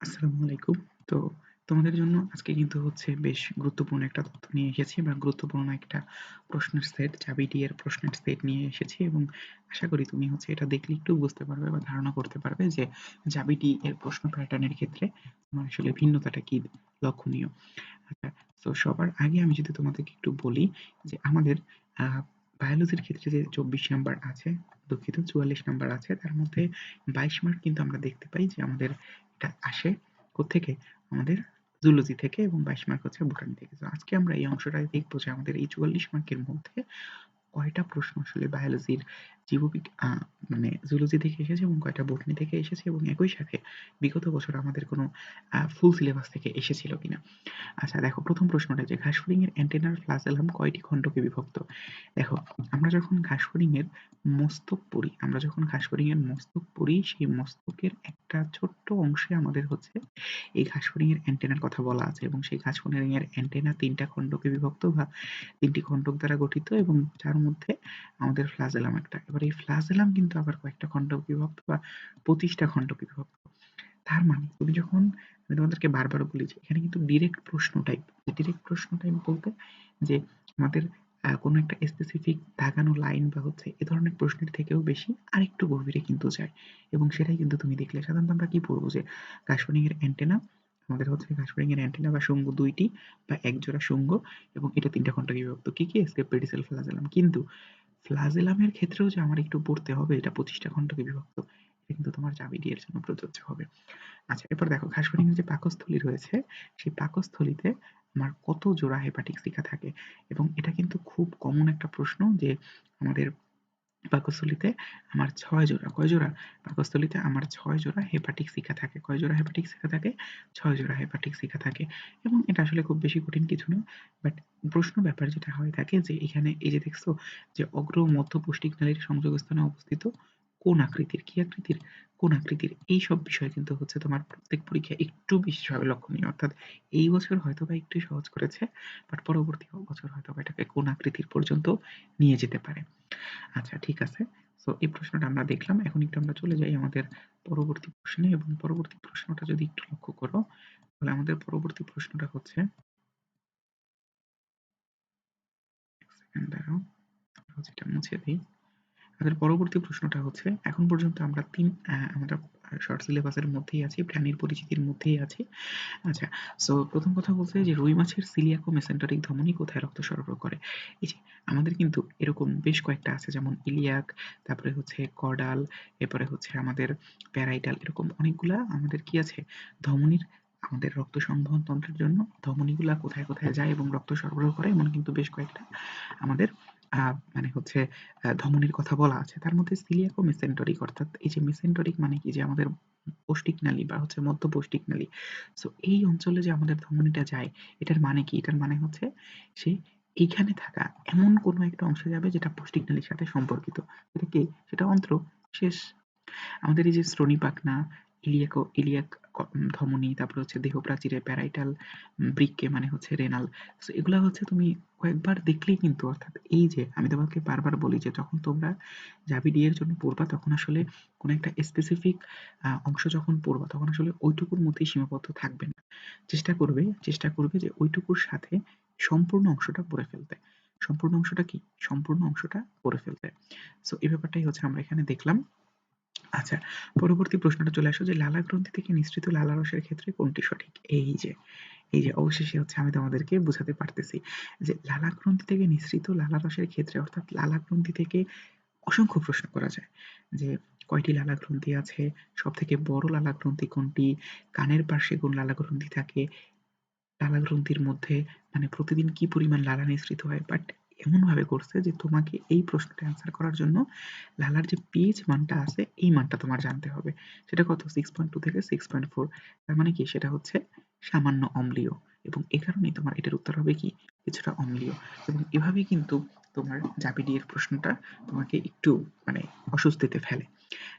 আসসালামু আলাইকুম। তো তোমাদের জন্য আজকে কিন্তু হচ্ছে বেশ গুরুত্বপূর্ণ একটা তথ্য নিয়ে এসেছি বা গুরুত্বপূর্ণ একটা প্রশ্নের সেট চাবি এর প্রশ্নের সেট নিয়ে এসেছি এবং আশা করি তুমি হচ্ছে এটা দেখলে একটু বুঝতে পারবে বা ধারণা করতে পারবে যে চাবিটি এর প্রশ্ন প্যাটার্নের ক্ষেত্রে তোমার আসলে ভিন্নতাটা কি লক্ষণীয়। আচ্ছা তো সবার আগে আমি যদি তোমাদেরকে একটু বলি যে আমাদের বায়োলজির ক্ষেত্রে যে ২৪ নাম্বার আছে, দুঃখিত ৪৪ নাম্বার আছে তার মধ্যে ২২ মার্ক কিন্তু আমরা দেখতে পাই যে আমাদের এটা আসে কোত্থেকে? আমাদের জুলজি থেকে এবং ২২ মার্ক হচ্ছে বোটানি থেকে। তো আজকে আমরা এই অংশটাই দেখব যে আমাদের এই ৪৪ মার্কের মধ্যে কয়টা প্রশ্ন আসলে বায়োলজির জীববিগ আ মানে জুলজি থেকে এসেছে এবং কয়টা বটনি থেকে এসেছে এবং একই সাথে বিগত বছর আমাদের কোনো ফুল সিলেবাস থেকে এসেছিল কিনা। আচ্ছা দেখো প্রথম প্রশ্নটা যে ঘাসফড়িংয়ের অ্যান্টেনার ফ্লাজেলাম কয়টি খণ্ডকে বিভক্ত? দেখো আমরা যখন ঘাসফড়িংয়ের মস্তক পড়ি, আমরা যখন ঘাসফড়িংয়ের মস্তক পড়ি সেই মস্তকের একটা ছোট্ট অংশে আমাদের হচ্ছে এই ঘাসফড়িংয়ের অ্যান্টেনার কথা বলা আছে এবং সেই ঘাসফড়িংয়ের অ্যান্টেনা তিনটা খণ্ডকে বিভক্ত বা তিনটি খণ্ডক দ্বারা গঠিত এবং যার মধ্যে আমাদের ফ্লাজেলাম একটা। এই ফ্লাজেলাম কিন্তু আবার কয়েকটা খণ্ডক বিভক্ত বা পঁচিশটা খণ্ডকে বিভক্ত। তার মানে তুমি যখন, আমি তোমাদেরকে বারবার বলি যে, এখানে কিন্তু ডিরেক্ট প্রশ্ন টাইপ ডিরেক্ট প্রশ্ন টাইপ বলতে যে আমাদের কোনো একটা স্পেসিফিক দাগানো লাইন বা হচ্ছে এ ধরনের প্রশ্নের থেকেও বেশি আরেকটু গভীরে কিন্তু যায়। এবং সেটাই কিন্তু তুমি দেখলে। সাধারণত আমরা কি পড়ব যে কাশফড়িং এর অ্যান্টেনা আমাদের হচ্ছে ঘাসফড়িং এর অ্যান্টেনা বা শুঙ্গ দুইটি বা এক জোড়া শুঙ্গ এবং এটা তিনটা খণ্ডকে বিভক্ত। কি কি এসকেপ পেডিসেল ফ্লাজেলাম কিন্তু ফ্লাজেলামের ক্ষেত্রেও যে আমার একটু পড়তে হবে, এটা পঁচিশটা খণ্ডকে বিভক্ত, এটা কিন্তু তোমার চাবি এর জন্য প্রযোজ্য হবে। আচ্ছা এরপর দেখো ঘাসফড়িংয়ের যে পাকস্থলী রয়েছে, সেই পাকস্থলীতে আমার কত জোড়া হেপাটিক থাকে? এবং এটা কিন্তু খুব কমন একটা প্রশ্ন যে আমাদের পাকস্থলীতে আমার ছয় জোড়া, কয় জোড়া? পাকস্থলিতে আমার ছয় জোড়া হেপাটিক শিখা থাকে। কয় জোড়া হেপাটিক শিখা থাকে? ছয় জোড়া হেপাটিক শিখা থাকে। এবং এটা আসলে খুব বেশি কঠিন কিছু না। বাট প্রশ্ন ব্যাপার যেটা হয় থাকে যে, এখানে এই যে দেখছ যে অগ্র মধ্য পুষ্টিক নালীর সংযোগস্থানে অবস্থিত কোন আকৃতির, কি আকৃতির, কোন আকৃতির? এই সব বিষয় কিন্তু হচ্ছে তোমার প্রত্যেক পরীক্ষায় একটু বিশেষভাবে লক্ষণীয়। অর্থাৎ এই বছর হয়তো বা একটু সহজ করেছে বাট পরবর্তী বছর হয়তো বা এটাকে কোন আকৃতির পর্যন্ত নিয়ে যেতে পারে। আচ্ছা ঠিক আছে। তো এই প্রশ্নটা আমরা দেখলাম। এখন একটু আমরা চলে যাই আমাদের পরবর্তী প্রশ্নে এবং পরবর্তী প্রশ্নটা যদি একটু লক্ষ্য করো, তাহলে আমাদের পরবর্তী প্রশ্নটা হচ্ছে দাঁড়াও। এটা মুছে দিই। আমাদের পরবর্তী প্রশ্নটা হচ্ছে, এখন পর্যন্ত আমরা তিন আমরা শর্ট সিলেবাসের মধ্যেই আছি, প্রাণীর পরিচিতির মধ্যেই আছি। আচ্ছা সো প্রথম কথা বলতে যে রুই মাছের সিলিয়াকো মেসেন্টারিক ধমনী কোথায় রক্ত সরবরাহ করে? এই যে, আমাদের কিন্তু এরকম বেশ কয়েকটা আছে, যেমন ইলিয়াক, তারপরে হচ্ছে কডাল এরপরে হচ্ছে আমাদের প্যারাইটাল, এরকম অনেকগুলা আমাদের কি আছে? ধমনীর, আমাদের রক্ত সংবহন তন্ত্রের জন্য ধমনীগুলা কোথায় কোথায় যায় এবং রক্ত সরবরাহ করে, এমন কিন্তু বেশ কয়েকটা আমাদের মানে হচ্ছে ধমনীর কথা বলা আছে। তার মধ্যে সিলিয়াক মেসেন্টরিক অর্থাৎ এই যে মেসেন্টরিক মানে কি? যে আমাদের পৌষ্টিক নালী বা হচ্ছে মধ্য পৌষ্টিক নালী। সো এই অঞ্চলে যে আমাদের ধমনীটা যায়, এটার মানে কি? এটার মানে হচ্ছে সে এইখানে থাকা এমন কোনো একটা অংশে যাবে যেটা পৌষ্টিক নালীর সাথে সম্পর্কিত। সেটা কি? সেটা অন্ত্র শেষ আমাদের এই যে শ্রোণীপাখনা ইলিয়াক ইলিয়াক ধমনী, তারপরে হচ্ছে দেহ প্রাচীরে প্যারাইটাল বৃক্কে মানে হচ্ছে রেনাল। সো এগুলা হচ্ছে তুমি কয়েকবার দেখলেই কিন্তু, অর্থাৎ এই যে আমি তোমাকে বারবার বলি যে যখন তোমরা জাবি ডি এর জন্য পড়বা, তখন আসলে কোনো একটা স্পেসিফিক অংশ যখন পড়বা, তখন আসলে ওইটুকুর মধ্যেই সীমাবদ্ধ থাকবে না। চেষ্টা করবে চেষ্টা করবে যে ওইটুকুর সাথে সম্পূর্ণ অংশটা পড়ে ফেলতে। সম্পূর্ণ অংশটা কি? সম্পূর্ণ অংশটা পড়ে ফেলতে। সো এই ব্যাপারটাই হচ্ছে আমরা এখানে দেখলাম। আচ্ছা পরবর্তী প্রশ্নটা চলে আসো যে লালা গ্রন্থি থেকে নিঃসৃত লালারসের ক্ষেত্রে কোনটি সঠিক? এই যে এই যে অবশেষে হচ্ছে আমি তোমাদেরকে বোঝাতে পারতেছি যে লালা গ্রন্থি থেকে নিঃসৃত লালারসের ক্ষেত্রে অর্থাৎ লালা গ্রন্থি থেকে অসংখ্য প্রশ্ন করা যায়। যে কয়টি লালা গ্রন্থি আছে সব থেকে বড় লালা গ্রন্থি কোনটি, কানের পাশে কোন লালা গ্রন্থি থাকে, লালা গ্রন্থির মধ্যে মানে প্রতিদিন কি পরিমাণ লালা নিঃসৃত হয়? বাট এমনভাবে করছে যে তোমাকে এই প্রশ্নটা অ্যান্সার করার জন্য লালার যে পিএইচ মানটা আছে, এই মানটা তোমার জানতে হবে। সেটা কত? সিক্স পয়েন্ট টু থেকে সিক্স পয়েন্ট ফোর তার মানে কি? সেটা হচ্ছে সামান্য অম্লীয়। এবং এ কারণেই তোমার এটার উত্তর হবে কি? কিছুটা অম্লীয়। এবং এভাবেই কিন্তু তোমার জাপিডি এর প্রশ্নটা তোমাকে একটু মানে অস্বস্তিতে ফেলে।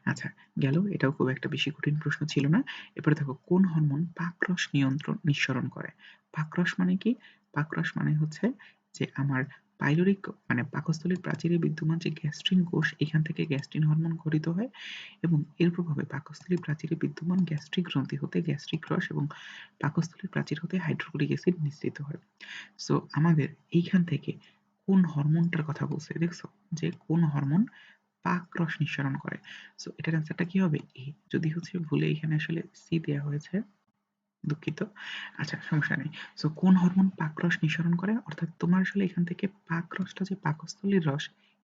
আচ্ছা গেল। এটাও খুব একটা বেশি কঠিন প্রশ্ন ছিল না। এবারে দেখো, কোন হরমোন পাকরস নিয়ন্ত্রণ, নিঃসরণ করে? পাকরস মানে কি? পাকরস মানে হচ্ছে যে আমার পাইলোরিক মানে পাকস্থলীর প্রাচীরে বিদ্যমান যে গ্যাস্ট্রিন কোষ, এখান থেকে গ্যাস্ট্রিন হরমোন গঠিত হয় এবং এর প্রভাবে পাকস্থলীর প্রাচীরে বিদ্যমান গ্যাস্ট্রিক গ্রন্থি হতে গ্যাস্ট্রিক রস এবং পাকস্থলীর প্রাচীর হতে হাইড্রোক্লোরিক অ্যাসিড নিঃসৃত হয়। সো আমাদের এইখান থেকে কোন হরমোনটার কথা বলছে, দেখছ? যে কোন হরমোন পাক রস নিঃসরণ করে। সো এটার অ্যান্সারটা কি হবে? এ, যদি হচ্ছে ভুলে এখানে আসলে সি দেওয়া হয়েছে। দুঃখিত। আচ্ছা সমস্যা নেই। সো কোন হরমোন পাকরস নিঃসরণ করে? অর্থাৎ তোমার আসলে এখান থেকে পাকরসটা যে পাকস্থলীর রস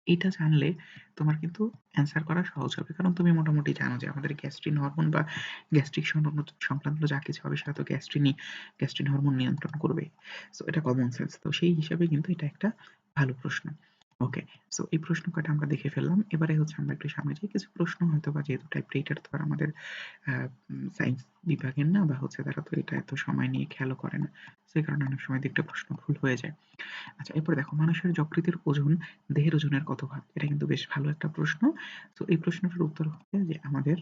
এটা জানলে তোমার কিন্তু অ্যান্সার করা সহজ হবে। কারণ তুমি মোটামুটি জানো যে আমাদের গ্যাস্ট্রিন হরমোন বা গ্যাস্ট্রিক সংক্রান্ত যা কিছু হবে, সেটা তো গ্যাস্ট্রিনই গ্যাস্ট্রিন হরমোন নিয়ন্ত্রণ করবে। সো এটা কমন সেন্স তো সেই হিসাবে কিন্তু এটা একটা ভালো প্রশ্ন। ওকে সো এই প্রশ্ন কয়টা আমরা দেখে ফেললাম। এবারে হচ্ছে আমরা একটু সামনে যাই। কিছু প্রশ্ন হয়তো বা যেহেতু টাইপ রেটার তো আর আমাদের সায়েন্স বিভাগের না, বা হচ্ছে তারা তো এটা এত সময় নিয়ে খেয়ালও করে না। সেই কারণে অনেক সময় একটা প্রশ্ন ভুল হয়ে যায়। আচ্ছা এরপরে দেখো, মানুষের যকৃতের ওজন, দেহের ওজনের কত ভাগ এটা কিন্তু বেশ ভালো একটা প্রশ্ন। তো এই প্রশ্নটার উত্তর হচ্ছে যে আমাদের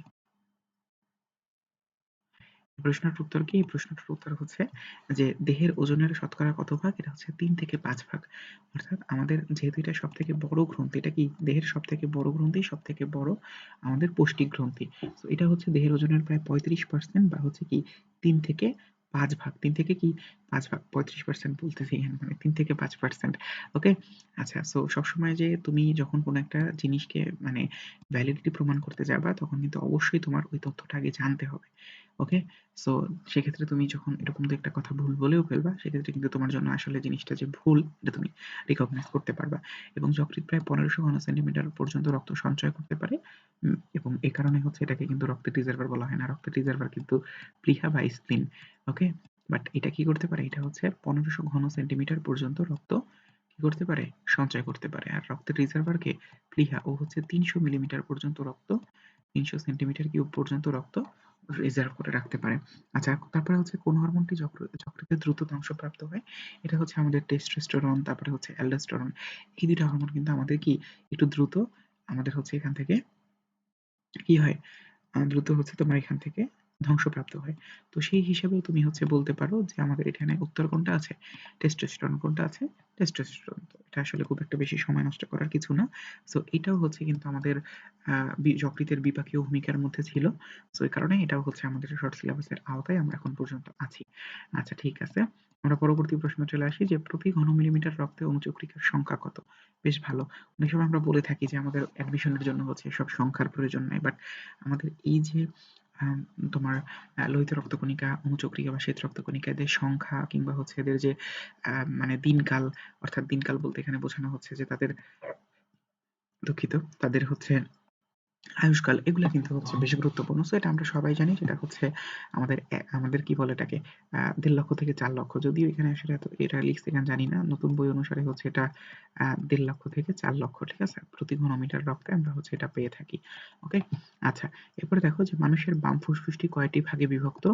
প্রশ্নটার উত্তর কি? প্রশ্নটার উত্তর হচ্ছে যে দেহের ওজনের শতকরা কত ভাগ? এটা হচ্ছে তিন থেকে পাঁচ ভাগ। অর্থাৎ আমাদের যেহেতু এটা সব থেকে বড় গ্রন্থি, এটা কি দেহের সব থেকে বড় গ্রন্থি, সব থেকে বড় আমাদের পৌষ্টিক গ্রন্থি। তো এটা হচ্ছে দেহের ওজনের প্রায় পঁয়ত্রিশ পার্সেন্ট বা হচ্ছে কি তিন থেকে পাঁচ ভাগ তিন থেকে কি পাঁচ ভাগ পঁয়ত্রিশ পার্সেন্ট বলতেছি মানে তিন থেকে পাঁচ পার্সেন্ট ওকে আচ্ছা সো সবসময় যে তুমি যখন কোনো একটা জিনিসকে মানে ভ্যালিডিটি প্রমাণ করতে যাবা তখন কিন্তু অবশ্যই তোমার ওই তথ্যটা আগে জানতে হবে ওকে সো সেক্ষেত্রে তুমি যখন এরকম দু একটা কথা ভুল বলেও ফেলবা, সেক্ষেত্রে কিন্তু তোমার জন্য আসলে জিনিসটা যে ভুল, এটা তুমি রিকগনাইজ করতে পারবা। এবং যকৃৎ প্রায় পনেরোশো ঘন সেন্টিমিটার পর্যন্ত রক্ত সঞ্চয় করতে পারে। এবং এই কারণে হচ্ছে এটাকে কিন্তু রক্তের রিজার্ভার বলা হয় না। রক্তের রিজার্ভার কিন্তু প্লিহা বা স্প্লিন ওকে বাট এটা কি করতে পারে? এটা হচ্ছে পনেরোশো ঘন সেন্টিমিটার পর্যন্ত রক্ত কি করতে পারে? সঞ্চয় করতে পারে। আর রক্তের রিজার্ভারকে প্লিহা ও হচ্ছে তিনশো মিলিমিটার পর্যন্ত রক্ত, তিনশো সেন্টিমিটার কিউব পর্যন্ত রক্ত রিজার্ভ করে রাখতে পারে। আচ্ছা তারপরে হচ্ছে কোন হরমোনটি যকৃতে দ্রুত ধ্বংসপ্রাপ্ত হয়? এটা হচ্ছে আমাদের টেস্টোস্টেরন তারপরে হচ্ছে অ্যালডোস্টেরন এই দুইটা হরমোন কিন্তু আমাদের কি? একটু দ্রুত আমাদের হচ্ছে এখান থেকে কি হয়? দ্রুত হচ্ছে তোমার এখান থেকে ধ্বংসপ্রাপ্ত হয়। তো সেই হিসাবে তুমি হচ্ছে বলতে পারো যে আমাদের এখানে উত্তর কোনটা আছে? টেস্টোস্টেরন কোনটা আছে? টেস্টোস্টেরন তো এটা আসলে খুব একটা বেশি সময় নষ্ট করার কিছু না। সো এটাও হচ্ছে কিন্তু আমাদের যকৃতের বিপাকীয় ভূমিকার মধ্যে ছিল। সো এই কারণে এটাও হচ্ছে আমাদের শর্ট সিলেবাসের আওতায় আমরা এখন পর্যন্ত আছি। আচ্ছা ঠিক আছে। আমরা পরবর্তী প্রশ্ন চলে আসি যে প্রতি ঘন মিলিমিটার রক্তে অনুচক্রিকার সংখ্যা কত? বেশ ভালো। অনেক সময় আমরা বলে থাকি যে আমাদের অ্যাডমিশনের জন্য হচ্ছে সব সংখ্যার প্রয়োজন নাই। বাট আমাদের এই যে তোমার লোহিত রক্তকণিকা, অনুচক্রিকা বা শ্বেত রক্তকণিকা, এদের সংখ্যা কিংবা হচ্ছে এদের যে মানে দিনকাল, অর্থাৎ দিনকাল বলতে এখানে বোঝানো হচ্ছে যে তাদের দুঃখিত, তাদের হচ্ছে আয়ুষ্কাল, এগুলো কিন্তু হচ্ছে বেশ গুরুত্বপূর্ণ। সো এটা আমরা সবাই জানি যেটা হচ্ছে আমাদের আমাদের কি বলে এটাকে? দেড় লক্ষ থেকে চার লক্ষ। যদিও এখানে সেটা এটা লিখছে এখানে জানি না। নতুন বই অনুসারে হচ্ছে এটা দেড় লক্ষ থেকে চার লক্ষ, ঠিক আছে? প্রতি ঘনমিটার রক্তে আমরা হচ্ছে এটা পেয়ে থাকি, ওকে? আচ্ছা এরপরে দেখো যে মানুষের বাম ফুসফুসটি কয়টি ভাগে বিভক্ত?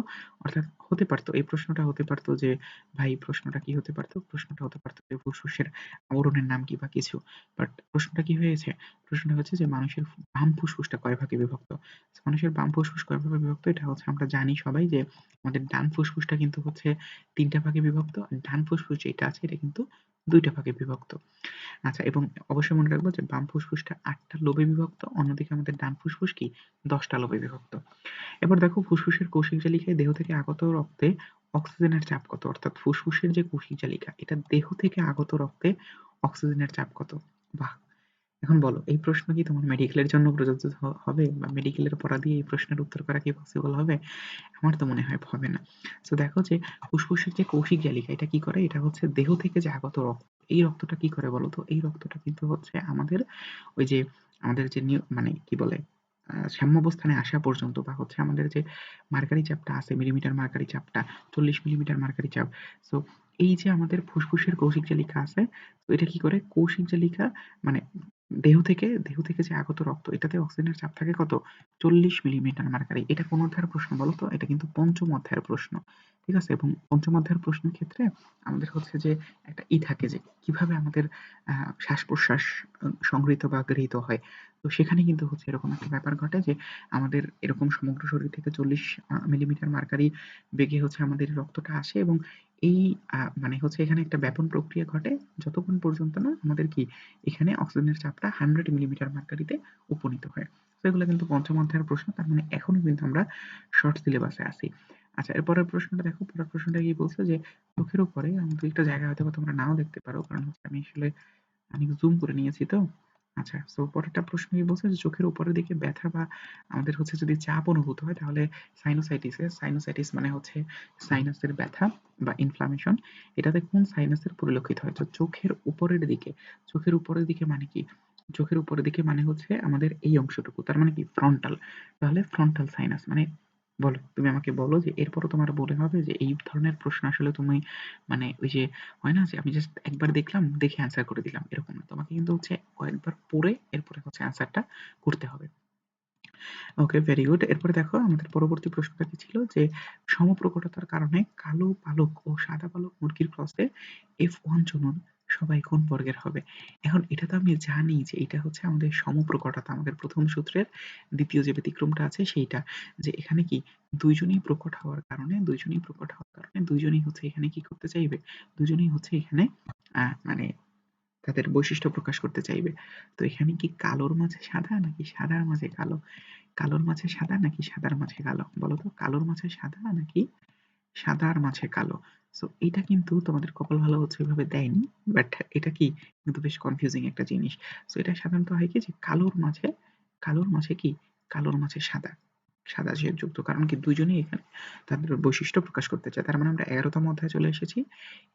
অর্থাৎ হতে পারতো, এই প্রশ্নটা হতে পারতো যে, ভাই, প্রশ্নটা কি হতে পারতো? প্রশ্নটা হতে পারতো যে ফুসফুসের আবরণের নাম কি বা কিছু? বাট প্রশ্নটা কি হয়েছে? প্রশ্নটা হচ্ছে যে মানুষের বাম ফুসফুসটা কয় ভাগে বিভক্ত? মানুষের বাম ফুসফুস কয় ভাগে বিভক্ত? এটা হচ্ছে আমরা জানি সবাই যে আমাদের ডান ফুসফুসটা কিন্তু হচ্ছে তিনটা ভাগে বিভক্ত আর ডান ফুসফুস যেটা আছে এটা কিন্তু দুইটা ভাগে বিভক্ত। আচ্ছা এবং অবশ্যই মনে রাখব যে বাম ফুসফুসটা আটটা লোবে বিভক্ত, অন্যদিকে আমাদের ডান ফুসফুস কি? দশটা লোবে বিভক্ত। এবার দেখো ফুসফুসের কৌশিক জালিকায় দেহ থেকে আগত রক্তে অক্সিজেনের চাপ কত? অর্থাৎ ফুসফুসের যে কৌশিক জালিকা, এটা দেহ থেকে আগত রক্তে অক্সিজেনের চাপ কত? বাহ এখন বলো, এই প্রশ্ন কি তোমার মেডিকেলের জন্য প্রযোজ্য হবে? বা মেডিকেলের পড়া দিয়ে এই প্রশ্নের উত্তর করা কি পসিবল হবে? আমার তো মনে হয় হবে না। তো দেখো যে ফুসফুসের যে কৌশিক জালিকা, এটা কি করে? এটা হচ্ছে দেহ থেকে যে আগত রক্ত। এই রক্তটা কি করে বলো তো? এই রক্তটা কিন্তু হচ্ছে আমাদের ওই যে আমাদের যে মানে কি বলে সাম্যাবস্থানে আসা পর্যন্ত বা হচ্ছে আমাদের যে মার্কারি চাপটা আছে, মিলিমিটার মার্কারি চাপটা, চল্লিশ মিলিমিটার মার্কারি চাপ। সো এই যে আমাদের ফুসফুসের কৌশিক জালিকা আছে এটা কি করে? কৌশিক জালিকা মানে দেহ থেকে দেহ থেকে যে আগত রক্ত, এটাতে অক্সিজেনের চাপ থাকে কত? চল্লিশ মিলিমিটার মার্কারি এটা কোন অধ্যায়ের প্রশ্ন বলো তো এটা কিন্তু পঞ্চম অধ্যায়ের প্রশ্ন। ঠিক আছে? এবং পঞ্চম অধ্যায়ের প্রশ্নের ক্ষেত্রে আমাদের হচ্ছে যে একটা ই থাকে যে কীভাবে আমাদের শ্বাস প্রশ্বাস সংগৃহীত বা গৃহীত হয়। তো সেখানে কিন্তু হচ্ছে এরকম একটা ব্যাপার ঘটে যে আমাদের এরকম সমগ্র শরীর থেকে চল্লিশ মিলিমিটার মার্কারি বেগে হচ্ছে আমাদের রক্তটা আসে এবং এই মানে হচ্ছে এখানে একটা ব্যাপন প্রক্রিয়া ঘটে যতক্ষণ পর্যন্ত না আমাদের কি এখানে অক্সিজেনের চাপটা হান্ড্রেড মিলিমিটার মার্কারিতে উপনীত হয়। তো এগুলো কিন্তু পঞ্চম অধ্যায়ের প্রশ্ন, তার মানে এখনও কিন্তু আমরা শর্ট সিলেবাসে আছি। আচ্ছা এরপরের প্রশ্নটা দেখো, পরের প্রশ্নটা কি বলছে যে চোখের উপরে আমাদের একটা জায়গা হয়তো তোমরা নাও দেখতে পারো, কারণ হচ্ছে আমি আসলে অনেক জুম করে নিয়েছি তো। আচ্ছা সো পরেরটা প্রশ্ন কি বলছে যে চোখের উপরের দিকে ব্যথা বা আমাদের হচ্ছে যদি চাপ অনুভূত হয়, তাহলে সাইনোসাইটিসে সাইনোসাইটিস মানে হচ্ছে সাইনাসের ব্যথা বা ইনফ্লামেশন এটাতে কোন সাইনাসের পরিলক্ষিত হয়? তো চোখের উপরের দিকে, চোখের উপরের দিকে মানে কি? চোখের উপরের দিকে মানে হচ্ছে আমাদের এই অংশটুকু, তার মানে কি? ফ্রন্টাল তাহলে ফ্রন্টাল সাইনাস মানে বলো, তুমি আমাকে বলো যে এরপরও তোমার বলে হবে যে এই ধরনের প্রশ্ন আসলে তুমি মানে ওই যে হয় না যে আমি জাস্ট একবার দেখলাম, দেখে অ্যান্সার করে দিলাম, এরকম না। তোমাকে কিন্তু হচ্ছে কয়েকবার পড়ে এরপরে হচ্ছে অ্যান্সারটা করতে হবে। ওকে ভেরি গুড এরপরে দেখো, আমাদের পরবর্তী প্রশ্নটা কি ছিল যে সমপ্রকটতার কারণে কালো পালক ও সাদা পালক মুরগির ক্রসে এফ ওয়ান জনন সবাই কোন বর্গের হবে? এখন এটা তো আমি জানি যে এটা হচ্ছে আমাদের সমপ্রকটতা, আমাদের প্রথম সূত্রের দ্বিতীয় যে ব্যতিক্রমটা আছে সেইটা। যে এখানে কি দুইজনই প্রকট হওয়ার কারণে, দুইজনই প্রকট হওয়ার কারণে দুইজনই হচ্ছে এখানে কি করতে চাইবে? দুজনেই হচ্ছে এখানে মানে তাদের বৈশিষ্ট্য প্রকাশ করতে চাইবে। তো এখানে কি কালোর মাঝে সাদা নাকি সাদার মাঝে কালো? কালোর মাঝে সাদা নাকি সাদার মাঝে কালো? বলো তো, কালোর মাঝে সাদা নাকি সাদার মাঝে কালো। সো এটা কিন্তু তোমাদের কপাল ভালো হচ্ছে ওইভাবে দেয়নি বাট এটা কি কিন্তু বেশ কনফিউজিং একটা জিনিস। সো এটা সাধারণত হয় কি যে কালোর মাঝে কালোর মাঝে কি? কালোর মাঝে সাদা সাদা যুক্ত। কারণ কি দুজনেই এখানে তাদের বৈশিষ্ট্য প্রকাশ করতে চায়। তার মানে আমরা এগারোতম অধ্যায়ে চলে এসেছি।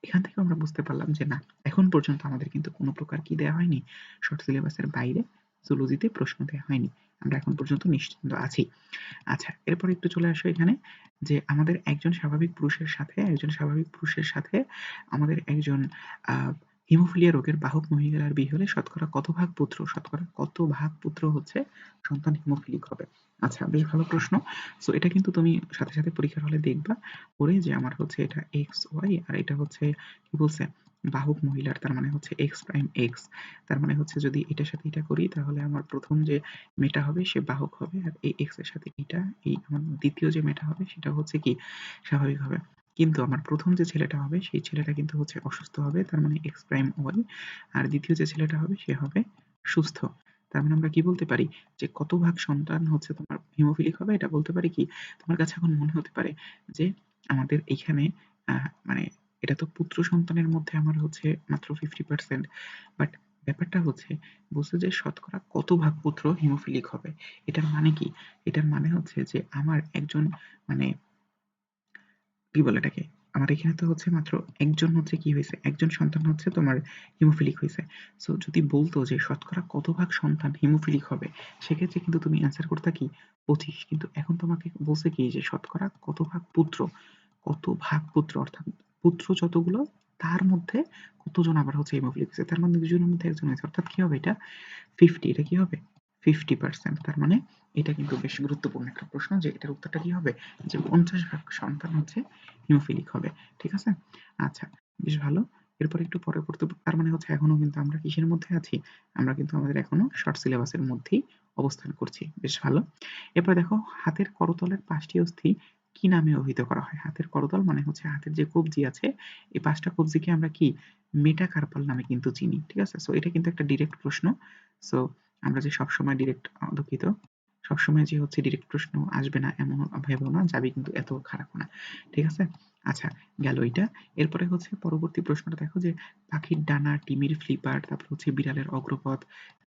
এখান থেকে আমরা বুঝতে পারলাম যে না, এখন পর্যন্ত আমাদের কিন্তু কোনো প্রকার কি দেওয়া হয়নি। শর্ট সিলেবাসের বাইরে জুলজিতে প্রশ্ন দেওয়া হয়নি। আমরা এখন পর্যন্ত নিশ্চিন্ত আছি। আচ্ছা এরপর একটু চলে আসো এখানে, যে আমাদের একজন স্বাভাবিক পুরুষের সাথে, একজন স্বাভাবিক পুরুষের সাথে আমাদের একজন হিমোফিলিয়া রোগের বাহক মহিলার বিয়ে হলে শতকরা কত ভাগ পুত্র, শতকরা কত ভাগ পুত্র হচ্ছে সন্তান হিমোফিলিক হবে আচ্ছা বেশ ভালো প্রশ্ন। সো এটা কিন্তু তুমি সাথে সাথে পরীক্ষার হলে দেখবা পরে যে আমার হচ্ছে এটা এক্স ওয়াই আর এটা হচ্ছে কি বলছে? বাহক মহিলার, তার মানে হচ্ছে এক্স প্রাইম এক্স তার মানে হচ্ছে যদি এটার সাথে এটা করি তাহলে আমার প্রথম যে মেটা হবে সে বাহক হবে আর এই এক্সের সাথে এটা, এই আমার দ্বিতীয় যে মেটা হবে সেটা হচ্ছে কি স্বাভাবিক হবে। কিন্তু আমার প্রথম যে ছেলেটা হবে সেই ছেলেটা কিন্তু হচ্ছে অসুস্থ হবে, তার মানে এক্স প্রাইম ওয়াই আর দ্বিতীয় যে ছেলেটা হবে সে হবে সুস্থ। তার মানে আমরা কি বলতে পারি? যে কত ভাগ সন্তান হচ্ছে তোমার হিমোফিলিক হবে? এটা বলতে পারি কি? তোমার কাছে এখন মনে হতে পারে যে আমাদের এখানে মানে এটা তো পুত্র সন্তানের মধ্যে আমার হচ্ছে মাত্র ফিফটি পার্সেন্ট বাট ব্যাপারটা হচ্ছে বলছে যে শতকরা কত ভাগ পুত্র হিমোফিলিক হবে? এটার মানে কি? এটার মানে হচ্ছে যে আমার একজন মানে কি বলে এটাকে? আমার এখানে তো হচ্ছে মাত্র একজন হচ্ছে কি হয়েছে? একজন সন্তান হচ্ছে তোমার হিমোফিলিক হয়েছে। সো যদি বলতো যে শতকরা কত ভাগ সন্তান হিমোফিলিক হবে, সেক্ষেত্রে কিন্তু তুমি অ্যান্সার করতে কি? পঁচিশ। কিন্তু এখন তোমাকে বলছে কি যে শতকরা কত ভাগ পুত্র? কত ভাগ পুত্র? অর্থাৎ পুত্র যতগুলো, তার মধ্যে কতজন আবার হচ্ছে হিমোফিলিক হয়েছে? তার মানে দুজনের মধ্যে একজন হয়েছে অর্থাৎ কি হবে এটা? ফিফটি এটা কি হবে? ফিফটি পার্সেন্ট তার মানে এটা কিন্তু বেশ গুরুত্বপূর্ণ একটা প্রশ্ন যে এটার উত্তরটা কি হবে? যে পঞ্চাশ ভাগ সন্তান হচ্ছে হিমোফিলিক হবে। ঠিক আছে? আচ্ছা বেশ ভালো। এরপর একটু পরে পড়তে তার মানে হচ্ছে এখনও কিন্তু আমরা কিসের মধ্যে আছি? আমরা কিন্তু আমাদের এখনও শর্ট সিলেবাসের মধ্যেই অবস্থান করছি। বেশ ভালো। এরপর দেখো, হাতের করতলের পাঁচটি অস্থি কি নামে অভিহিত করা হয়? হাতের করতল মানে হচ্ছে হাতের যে কবজি আছে, এই পাঁচটা কবজিকে আমরা কি মেটাকার্পাল নামে কিন্তু চিনি, ঠিক আছে? সো এটা কিন্তু একটা ডিরেক্ট প্রশ্ন। সো আমরা যে সবসময় ডিরেক্ট দুঃখিত। সবসময় যে হচ্ছে ডিরেক্ট প্রশ্ন আসবে না এমন ভেবো না, যাবি কিন্তু এত খারাপ না। ঠিক আছে? আচ্ছা গেল এটা এরপরে হচ্ছে পরবর্তী প্রশ্নটা দেখো যে, পাখির ডানা, টিমির ফ্লিপার তারপর হচ্ছে বিড়ালের অগ্রপথ,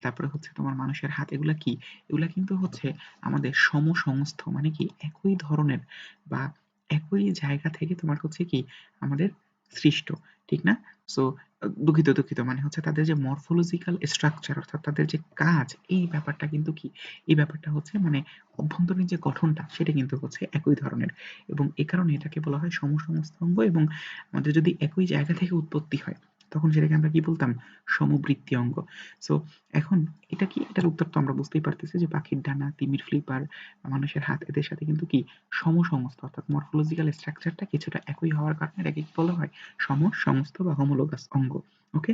তারপরে হচ্ছে তোমার মানুষের হাত, এগুলা কি? এগুলা কিন্তু হচ্ছে আমাদের সমসংস্থ মানে কি একই ধরনের বা একই জায়গা থেকে তোমার হচ্ছে কি আমাদের সৃষ্ট, ঠিক না? সো দুঃখিত দুঃখিত। মানে হচ্ছে তাদের যে মরফোলজিক্যাল স্ট্রাকচার অর্থাৎ তাদের যে কাজ, এই ব্যাপারটা কিন্তু কি? এই ব্যাপারটা হচ্ছে মানে অভ্যন্তরীণ যে গঠনটা, সেটা কিন্তু হচ্ছে একই ধরনের। এবং এ কারণে এটাকে বলা হয় সমসংস্তম্ভ এবং আমাদের যদি একই জায়গা থেকে উৎপত্তি হয় তখন সেটাকে আমরা কি বলতাম? সমবৃত্তি অঙ্গ। সো এখন এটা কি? এটার উত্তর তো আমরা বুঝতেই পারতেছি যে পাখির ডানা, তিমির ফ্লিপার মানুষের হাত, এদের সাথে কিন্তু কি? সমসংস্থ, অর্থাৎ মরফোলজিক্যাল স্ট্রাকচারটা কিছুটা একই হওয়ার কারণে এটাকে কি বলা হয়? সমসংস্থ বা হোমোলোগাস অঙ্গ। ওকে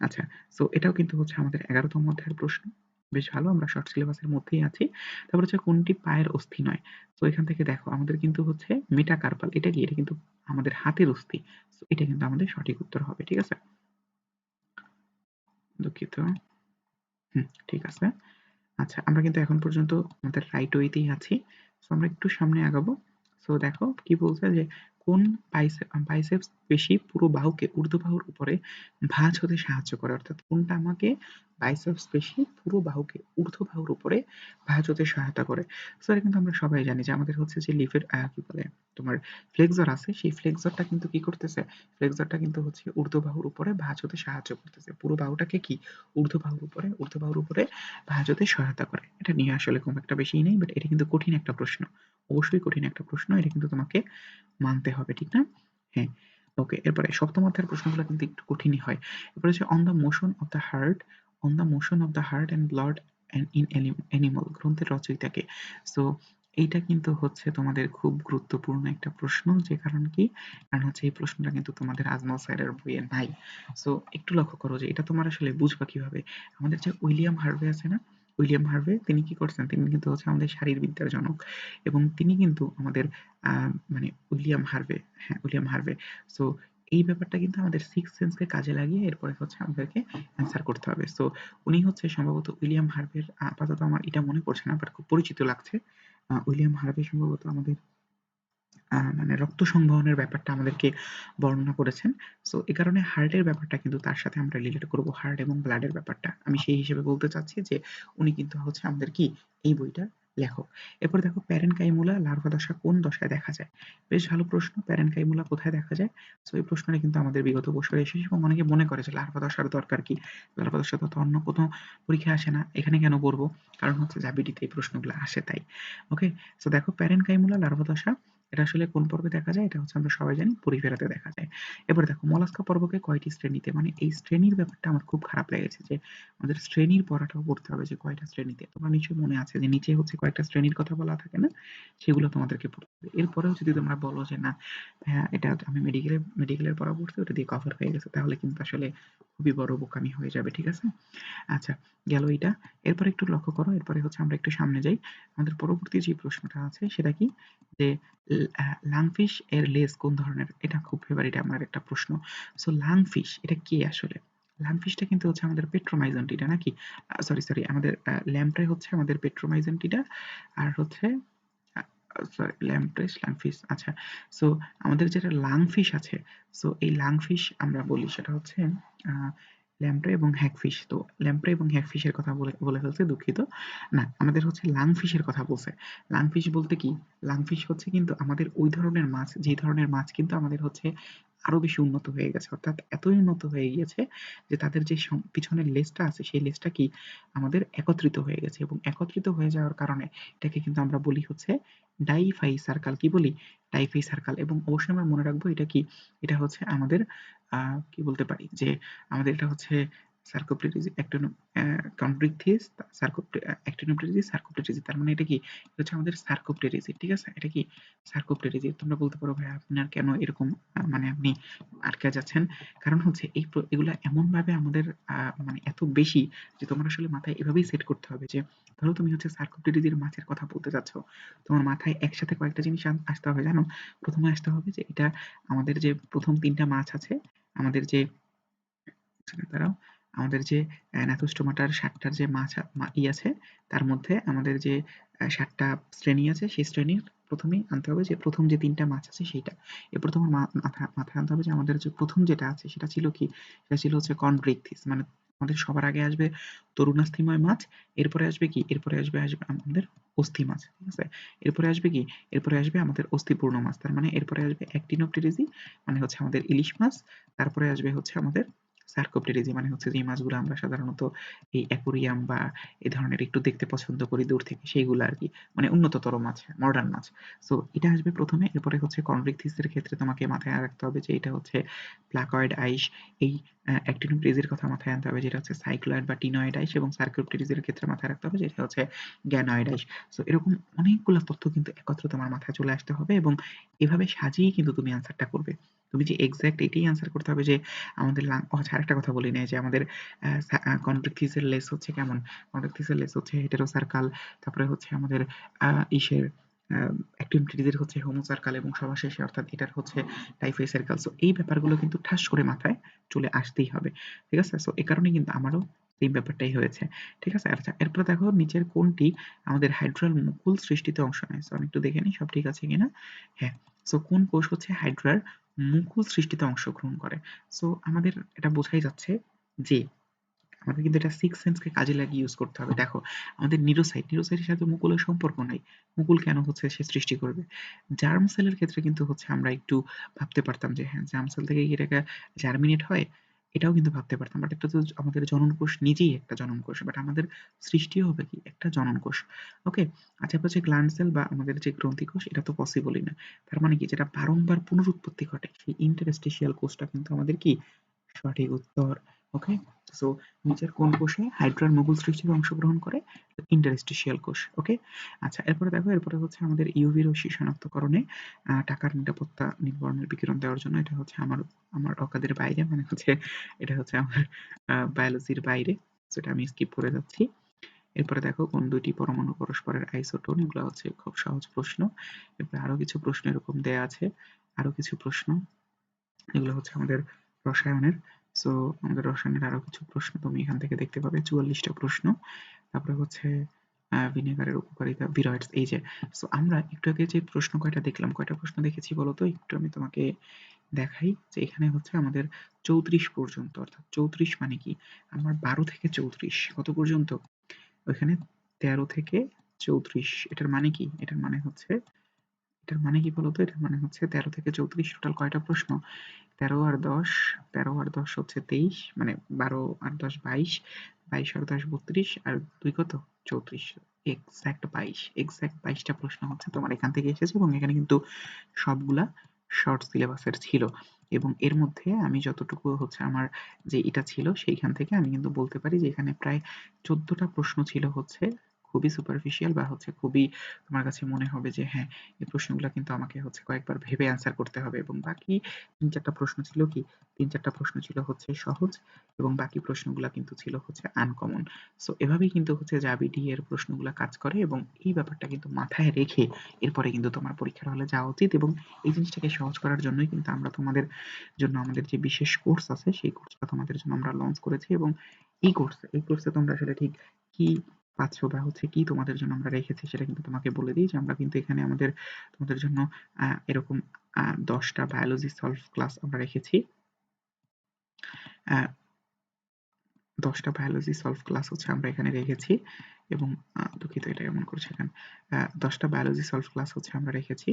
আচ্ছা সো এটাও কিন্তু হচ্ছে আমাদের এগারোতম অধ্যায়ের প্রশ্ন। বেশ ভালো, আমরা শর্ট সিলেবাসের মধ্যেই আছি। তারপর হচ্ছে কোনটি পায়ের অস্থি নয়? তো এখান থেকে দেখো, আমাদের কিন্তু হচ্ছে মেটাকার্পাল এটা কি? এটা কিন্তু আমাদের হাতের অস্থি। এটা কিন্তু আমাদের সঠিক উত্তর হবে, ঠিক আছে? দুঃখিত। ঠিক আছে। আচ্ছা আমরা কিন্তু এখন পর্যন্ত আমাদের রাইট ওয়েতেই আছি। সো আমরা একটু সামনে আগাবো। সো দেখো, কি বলছে যে কোন বাইসেপস পেশি পুরো বাহুকে ঊর্ধ্ব বাহুর উপরে ভাঁজ হতে সাহায্য করে? অর্থাৎ কোনটা আমাকে বাইসেপস পেশি পুরো বাহুকে ঊর্ধ্ব বাহুর উপরে ভাঁজ হতে সহায়তা করে? সো এটা কিন্তু আমরা সবাই জানি যে আমাদের হচ্ছে যে লিফের কি বলে, তোমার ফ্লেক্সর আছে, সেই ফ্লেক্সরটা কিন্তু কি করতেছে? ফ্লেক্সরটা কিন্তু হচ্ছে ঊর্ধ্ব বাহুর উপরে ভাঁজ হতে সাহায্য করতেছে। পুরো বাহুটাকে কি? ঊর্ধ্ব বাহুর উপরে, ঊর্ধ্ব বাহুর উপরে ভাঁজ হতে সহায়তা করে। এটা নিয়ে আসলে খুব একটা বেশি নেই বাট এটা কিন্তু কঠিন একটা প্রশ্ন, অবশ্যই কঠিন একটা প্রশ্ন। এটা কিন্তু তোমাকে মানতে হবে, ঠিক না? হ্যাঁ ওকে এরপরে সপ্তম অধ্যায়ের প্রশ্নগুলো কিন্তু একটু কঠিনই হয়। এরপরে হচ্ছে on the motion of the heart on the motion of the heart and blood and in animal গ্রন্থের রচয়িতাকে। সো এইটা কিন্তু হচ্ছে তোমাদের খুব গুরুত্বপূর্ণ একটা প্রশ্ন, যে কারণ কি? কারণ হচ্ছে, এই প্রশ্নটা কিন্তু তোমাদের আজমল স্যারের বইয়ে নাই। সো একটু লক্ষ্য করো যে, এটা তোমার আসলে বুঝবা কীভাবে? আমাদের যে উইলিয়াম হার্ভে আছে না উইলিয়াম হার্ভে, তিনি কি করছেন? তিনি কিন্তু হচ্ছে আমাদের শারীরবিদ্যার জনক এবং তিনি কিন্তু আমাদের মানে উইলিয়াম হার্ভে হ্যাঁ উইলিয়াম হার্ভে। সো এই ব্যাপারটা কিন্তু আমাদের সিক্স সেন্সকে কাজে লাগিয়ে এরপরে হচ্ছে আমাদেরকে অ্যান্সার করতে হবে। সো উনি হচ্ছে সম্ভবত উইলিয়াম হার্ভের, আপাতত আমার এটা মনে পড়ছে না বাট খুব পরিচিত লাগছে। উইলিয়াম হার্ভে সম্ভবত আমাদের মানে রক্ত সংবহনের ব্যাপারটা আমাদেরকে বর্ণনা করেছেন। সো এ কারণে হার্টের ব্যাপারটা কিন্তু তার সাথে আমরা রিলেট করব হার্ট এবং ব্লাডের ব্যাপারটা। আমি সেই হিসেবে বলতে চাচ্ছি যে, উনি কিন্তু হচ্ছে আমাদের কি, এই বইটা লেখক। এরপর দেখো প্যারেনকাইমুলা লার্ভা দশা কোন দশায় দেখা যায়? বেশ ভালো প্রশ্ন প্যারেনকাইমুলা কোথায় দেখা যায়? সো এই প্রশ্নটা কিন্তু আমাদের বিগত বছরে এসেছে এবং অনেকে মনে করে যে, লার্ভা দশার দরকার কি? লার্ভা দশা তো অন্য কোনো পরীক্ষা আসে না, এখানে কেন পড়ব? কারণ হচ্ছে জাবিডিতে এই প্রশ্নগুলো আসে তাই। ওকে সো দেখো প্যারেনকাইমুলা লার্ভা দশা এটা আসলে কোন পর্বে দেখা যায়? এটা হচ্ছে আমরা সবাই জানি পরিফেরাতে দেখা যায়। এবার দেখো, মলাস্কা পর্বকে কয়টি শ্রেণীতে? মানে এই শ্রেণির ব্যাপারটা আমার খুব খারাপ লেগেছে যে আমাদের শ্রেণির পড়াটাও পড়তে হবে যে কয়টা শ্রেণীতে। তোমরা নিশ্চয়ই মনে আছে যে নিচে হচ্ছে কয়েকটা শ্রেণির কথা বলা থাকে না? সেগুলো তোমাদেরকে পড়তে হবে। এরপরেও যদি তোমরা বলো যে না হ্যাঁ এটা আমি মেডিকেলের মেডিকেলের পড়া পড়ছি, ওটা দিয়ে কভার হয়ে গেছে, তাহলে কিন্তু আসলে খুবই বড় বোকামি হয়ে যাবে, ঠিক আছে? আচ্ছা গেল এটা। এরপরে একটু লক্ষ্য করো, এরপরে হচ্ছে আমরা একটু সামনে যাই। আমাদের পরবর্তী যে প্রশ্নটা আছে, সেটা কি? যে লাংফিশ এর লেজ কোন ধরনের? এটা খুব ফেভারিট আমার একটা প্রশ্ন। সো লাংফিশ, এটা কি আসলে? লাংফিশটা কিন্তু হচ্ছে আমাদের পেট্রোমাইজেন্টিটা নাকি? সরি সরি আমাদের ল্যাম্প্রে হচ্ছে আমাদের পেট্রোমাইজেন্টিটা আর হচ্ছে সরি ল্যাম্প্রেস লাংফিশ আচ্ছা। সো আমাদের যেটা লাংফিশ আছে সো এই লাংফিশ আমরা বলি, সেটা হচ্ছে ল্যাম্প্রে এবং হ্যাকফিশ তো ল্যাম্প্রে এবং হ্যাকফিশের কথা বলে ফেলছে, দুঃখিত। না, আমাদের হচ্ছে লাংফিশের কথা বলছে। লাংফিশ বলতে কি? লাংফিশ হচ্ছে কিন্তু আমাদের ওই ধরনের মাছ যে ধরনের মাছ কিন্তু আমাদের হচ্ছে আরও বেশি উন্নত হয়ে গেছে। অর্থাৎ এতই উন্নত হয়ে গিয়েছে যে তাদের যে পিছনের লেজটা আছে, সেই লেজটা কি আমাদের একত্রিত হয়ে গেছে এবং একত্রিত হয়ে যাওয়ার কারণে এটাকে কিন্তু আমরা বলি হচ্ছে ডাইফাই সার্কাল কি বলি? ডাইফাই সার্কাল এবং অবশ্যই আমরা মনে রাখব এটা কি? এটা হচ্ছে আমাদের কি বলতে পারি? যে আমাদের এটা হচ্ছে সার্কোপ্লেটিজি কন্ট্রিকথিস অ্যাক্টিনোপ্লেটিজি সার্কোপ্লেটিজি তার মানে এটা কি? হচ্ছে আমাদের সার্কোপ্লেটিজি ঠিক আছে? এটা কি? সার্কোপ্লেটিজি তোমরা বলতে পারো, ভাই, আপনার কেন এরকম মানে আপনি আটকে যাচ্ছেন? কারণ হচ্ছে এই এগুলা এমনভাবে আমাদের মানে এত বেশি যে তোমার আসলে মাথায় এভাবেই সেট করতে হবে যে, ধরো তুমি হচ্ছে সার্কোপ্লেটিজির মাছের কথা বলতে যাচ্ছ, তোমার মাথায় একসাথে কয়েকটা জিনিস আসতে হবে, জানো? প্রথমে আসতে হবে যে, এটা আমাদের যে প্রথম তিনটা মাছ আছে, আমাদের যে দাঁড়াও আমাদের যে ন্যাথোস্টোমাটার সাতটার যে মাছ ই আছে, তার মধ্যে আমাদের যে সাতটা শ্রেণি আছে, সেই শ্রেণির প্রথমেই আনতে হবে যে, প্রথম যে তিনটা মাছ আছে সেইটা। এরপর প্রথম মাথা, মাথায় আনতে হবে যে, আমাদের যে প্রথম যেটা আছে, সেটা ছিল কি? সেটা ছিল হচ্ছে কনড্রিকথিস মানে আমাদের সবার আগে আসবে তরুণাস্থিময় মাছ, এরপরে আসবে কি? এরপরে আসবে আসবে আমাদের অস্থি মাছ, ঠিক আছে? এরপরে আসবে কি? এরপরে আসবে আমাদের অস্থিপূর্ণ মাছ, তার মানে এরপরে আসবে অ্যাক্টিনোপ্টেরিজি মানে হচ্ছে আমাদের ইলিশ মাছ, তারপরে আসবে হচ্ছে আমাদের সার্কোপ্টেরিজি মানে হচ্ছে যে মাছগুলো আমরা সাধারণত এই অ্যাকোরিয়াম বা এই ধরনের একটু দেখতে পছন্দ করি দূর থেকে, সেইগুলো আর কি। মানে উন্নততর মাছ মডার্ন মাছ। সো এটা আসবে প্রথমে, এরপরে হচ্ছে কনরিকথিসের ক্ষেত্রে তোমাকে মাথায় রাখতে হবে যে এটা হচ্ছে প্লাকয়েড আইস এই অ্যাক্টিনোপ্টেরিজির কথা মাথায় আনতে হবে, যেটা হচ্ছে সাইক্লয়েড বা টিনয়েড আইস এবং সার্কোপ্টেরিজির ক্ষেত্রে মাথায় রাখতে হবে, যেটা হচ্ছে গ্যানয়েড আইস সো এরকম অনেকগুলো তথ্য কিন্তু একত্র তোমার মাথায় চলে আসতে হবে এবং এভাবে সাজিয়েই কিন্তু তুমি অ্যান্সারটা করবে। তুমি যে এক্সাক্ট এটাই আনসার করতে হবে যে আমাদের লাং আচ্ছা আরেকটা কথা বলি নাই যে আমাদের কন্ট্রিক্টিসের লেস হচ্ছে কেমন? কন্ট্রিক্টিসের লেস হচ্ছে হেটেরো সার্কাল তারপরে হচ্ছে আমাদের ইসের অ্যাক্টিভিটিদের হচ্ছে হোমো সার্কাল এবং সবার শেষে অর্থাৎ এটার হচ্ছে টাইফাই সার্কাল সো এই ব্যাপারগুলো কিন্তু ঠাস করে মাথায় চলে আসতেই হবে, ঠিক আছে? সো এই কারণে কিন্তু আমারও এই ব্যাপারটাই হয়েছে, ঠিক আছে? আচ্ছা এরপরে দেখো নিচের কোনটি আমাদের হাইড্রাল মুকুল সৃষ্টিতে অংশ নেয়। সো আমি একটু দেখে নিই সব ঠিক আছে কিনা? হ্যাঁ সো কোন কোষ হচ্ছে হাইড্রার মুকুল সৃষ্টিতে অংশগ্রহণ করে? সো আমাদের এটা বোঝাই যাচ্ছে যে আমাদের কিন্তু এটা সিক্স সেন্সকে কাজে লাগিয়ে ইউজ করতে হবে। দেখো, আমাদের নিরোসাইট নিরোসাইটের সাথে মুকুলের সম্পর্ক নাই। মুকুল কেন হচ্ছে সে সৃষ্টি করবে? জার্ম সেলের ক্ষেত্রে কিন্তু হচ্ছে আমরা একটু ভাবতে পারতাম যে হ্যাঁ জার্ম সেল থেকে এটাকে জার্মিনেট হয়? এটাও কিন্তু ভাবতে পারতাম। বাট এটা তো আমাদের জননকোষ নিজেই একটা জননকোষ বাট আমাদের সৃষ্টি হবে কি? একটা জননকোষ। ওকে আচ্ছা গ্ল্যান্ড সেল বা আমাদের যে গ্রন্থি কোষ এটা তো পসিবলই না। তার মানে কি? যেটা বারংবার পুনরুৎপত্তি ঘটে, সেই ইন্টারস্টিশিয়াল কোষটা কিন্তু আমাদের কি? সঠিক উত্তর ওকে সো নিচের কোন কোষে হাইড্রার মুঘল সৃষ্টিতে অংশগ্রহণ করে? ইন্টারস্টিশিয়াল কোষ ওকে আচ্ছা এরপরে দেখো, এরপরে হচ্ছে আমাদের ইউভি রশ্মি শনাক্তকরণে টাকার নিরাপত্তা বিকিরণ দেওয়ার জন্য এটা হচ্ছে আমার আমার অকাদের বাইরে মানে হচ্ছে এটা হচ্ছে আমার বায়োলজির বাইরে আমি স্কিপ করে যাচ্ছি। এরপরে দেখো, কোন দুইটি পরমাণু পরস্পরের আইসোটোন এগুলো হচ্ছে খুব সহজ প্রশ্ন। এরপরে আরও কিছু প্রশ্ন এরকম দেয়া আছে, আরও কিছু প্রশ্ন। এগুলো হচ্ছে আমাদের রসায়নের সো আমাদের রসায়নের আরও কিছু প্রশ্ন তুমি এখান থেকে দেখতে পাবে, চুয়াল্লিশটা প্রশ্ন। তারপরে হচ্ছে ভিনেগারের উপকারিতা, ভিরয়েডস, এই যে। সো আমরা একটু আগে যে প্রশ্ন কয়টা দেখলাম, কয়টা প্রশ্ন দেখেছি বলো তো? একটু আমি তোমাকে দেখাই যে এখানে হচ্ছে আমাদের চৌত্রিশ পর্যন্ত, অর্থাৎ চৌত্রিশ মানে কি? আমার বারো থেকে চৌত্রিশ, কত পর্যন্ত? ওইখানে তেরো থেকে চৌত্রিশ, এটার মানে কি? এটার মানে হচ্ছে, এটার মানে কি বলতো এটার মানে হচ্ছে তেরো থেকে চৌত্রিশ টোটাল কয়টা প্রশ্ন? তেরো আর দশ, তেরো আর দশ হচ্ছে তেইশ মানে বারো আর দশ বাইশ বাইশ আর দশ বত্রিশ, আর দুই কত? চৌত্রিশ এক্সাক্ট বাইশ এক্সাক্ট বাইশটা প্রশ্ন হচ্ছে তোমার এখান থেকে এসেছে এবং এখানে কিন্তু সবগুলা শর্ট সিলেবাসের ছিল। এবং এর মধ্যে আমি যতটুকু হচ্ছে আমার যে এটা ছিল, সেইখান থেকে আমি কিন্তু বলতে পারি যে এখানে প্রায় চোদ্দটা প্রশ্ন ছিল হচ্ছে খুবই সুপারফিশিয়াল বা হচ্ছে খুবই তোমার কাছে মনে হবে যে হ্যাঁ এই প্রশ্নগুলো কিন্তু আমাকে হচ্ছে কয়েকবার ভেবে অ্যান্সার করতে হবে এবং বাকি তিন চারটা প্রশ্ন ছিল কি, তিন চারটা প্রশ্ন ছিল হচ্ছে সহজ এবং বাকি প্রশ্নগুলো কিন্তু ছিল হচ্ছে আনকমন সো এভাবেই কিন্তু হচ্ছে জাবিডি এর প্রশ্নগুলো কাজ করে এবং এই ব্যাপারটা কিন্তু মাথায় রেখে এরপরে কিন্তু তোমার পরীক্ষার হলে যাওয়া উচিত এবং এই জিনিসটাকে সহজ করার জন্যই কিন্তু আমরা তোমাদের জন্য আমাদের যে বিশেষ কোর্স আছে, সেই কোর্সটা তোমাদের জন্য আমরা লঞ্চ করেছি এবং এই কোর্স এই কোর্সে তোমরা আসলে ঠিক কি পাচ্ছ বা হচ্ছে কি তোমাদের জন্য আমরা রেখেছি, সেটা কিন্তু তোমাকে বলে দিই যে আমরা কিন্তু এখানে আমাদের, তোমাদের জন্য এরকম দশটা বায়োলজি সলভ ক্লাস আমরা রেখেছি। দশটা বায়োলজি সলভ ক্লাস হচ্ছে আমরা এখানে রেখেছি এবং দুঃখিত এটা এমন করছে এখানে দশটা বায়োলজি সলভ ক্লাস হচ্ছে আমরা রেখেছি।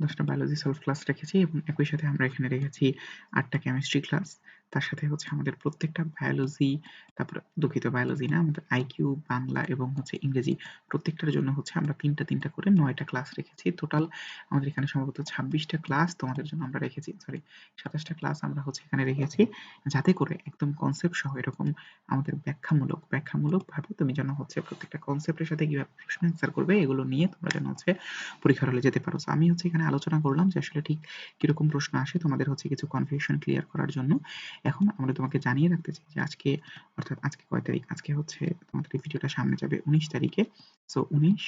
দশটা বায়োলজি সলভ ক্লাস রেখেছি এবং একই সাথে আমরা এখানে রেখেছি আটটা কেমিস্ট্রি ক্লাস তার সাথে হচ্ছে আমাদের প্রত্যেকটা বায়োলজি তারপর দুঃখিত বায়োলজি না, আমাদের আইকিউ বাংলা এবং হচ্ছে ইংরেজি প্রত্যেকটার জন্য হচ্ছে আমরা তিনটা তিনটা করে নয়টা ক্লাস রেখেছি। টোটাল আমাদের এখানে সম্ভবত ছাব্বিশটা ক্লাস তোমাদের জন্য আমরা রেখেছি সরি সাতাশটা ক্লাস আমরা হচ্ছে এখানে রেখেছি। যাতে করে একদম কনসেপ্ট সহ এরকম আমাদের ব্যাখ্যামূলক ব্যাখ্যামূলক ভাবে তুমি যেন হচ্ছে প্রত্যেকটা কনসেপ্টের সাথে কীভাবে প্রশ্ন অ্যান্সার করবে, এগুলো নিয়ে তোমরা যেন হচ্ছে পরীক্ষার হলে যেতে পারো। আমি হচ্ছে এখানে আলোচনা করলাম যে আসলে ঠিক কীরকম প্রশ্ন আসে তোমাদের হচ্ছে কিছু কনফিউশন ক্লিয়ার করার জন্য। এখন আমরা তোমাকে জানিয়ে রাখতে চাই যে আজকে, অর্থাৎ আজকে কয় তারিখ? আজকে হচ্ছে তোমাদের ভিডিওটা সামনে যাবে উনিশ তারিখে। সো উনিশ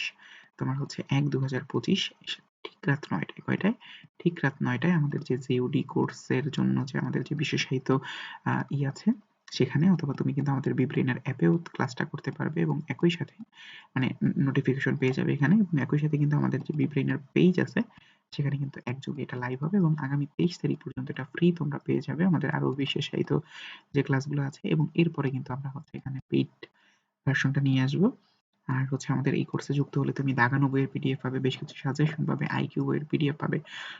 তোমার হচ্ছে এক দু হাজার পঁচিশ, ঠিক রাত নয়টায়, কয়টায়? ঠিক রাত নয়টায় আমাদের যে জেউডি কোর্সের জন্য যে আমাদের যে বিশেষায়িত ই আছে, সেখানে অথবা তুমি কিন্তু আমাদের বিব্রেনার অ্যাপেও ক্লাসটা করতে পারবে এবং একই সাথে মানে নোটিফিকেশন পেয়ে যাবে এখানে এবং একই সাথে কিন্তু আমাদের যে বিব্রেনার পেজ আছে সেখানে কিন্তু একযোগে এটা লাইভ হবে এবং আগামী তেইশ তারিখ পর্যন্ত এটা ফ্রি তোমরা পেয়ে যাবে আমাদের আরও বিশেষায়িত যে ক্লাসগুলো আছে এবং এরপরে কিন্তু আমরা হচ্ছে এখানে পেইড ভার্সনটা নিয়ে আসব। আর হচ্ছে আমাদের এই কোর্সে যুক্ত হলে তুমি দাগানো বইয়ের পিডিএফ পাবে, বেশ কিছু সাজেশন পাবে আইকিউ বইয়ের পিডিএফ পাবে,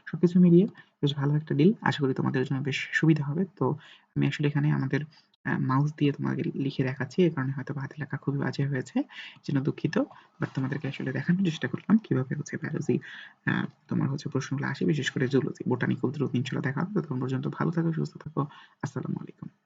সবকিছু মিলিয়ে বেশ ভালো একটা ডিল আশা করি তোমাদের জন্য বেশ সুবিধা হবে। তো আমি আসলে এখানে আমাদের মাউস দিয়ে তোমাকে লিখে দেখাচ্ছি। এই কারণে হয়তো হাতে লেখা খুবই বাজে হয়েছে, জন্য দুঃখিত। বাট তোমাদেরকে আসলে দেখানোর চেষ্টা করলাম কীভাবে হচ্ছে বায়োলজি তোমার হচ্ছে প্রশ্নগুলো আসে, বিশেষ করে জুলজি বোটানি খুব দ্রুত ইনশাল্লাহ দেখা হবে। ততক্ষণ পর্যন্ত ভালো থাকো, সুস্থ থাকো। আসসালামু আলাইকুম।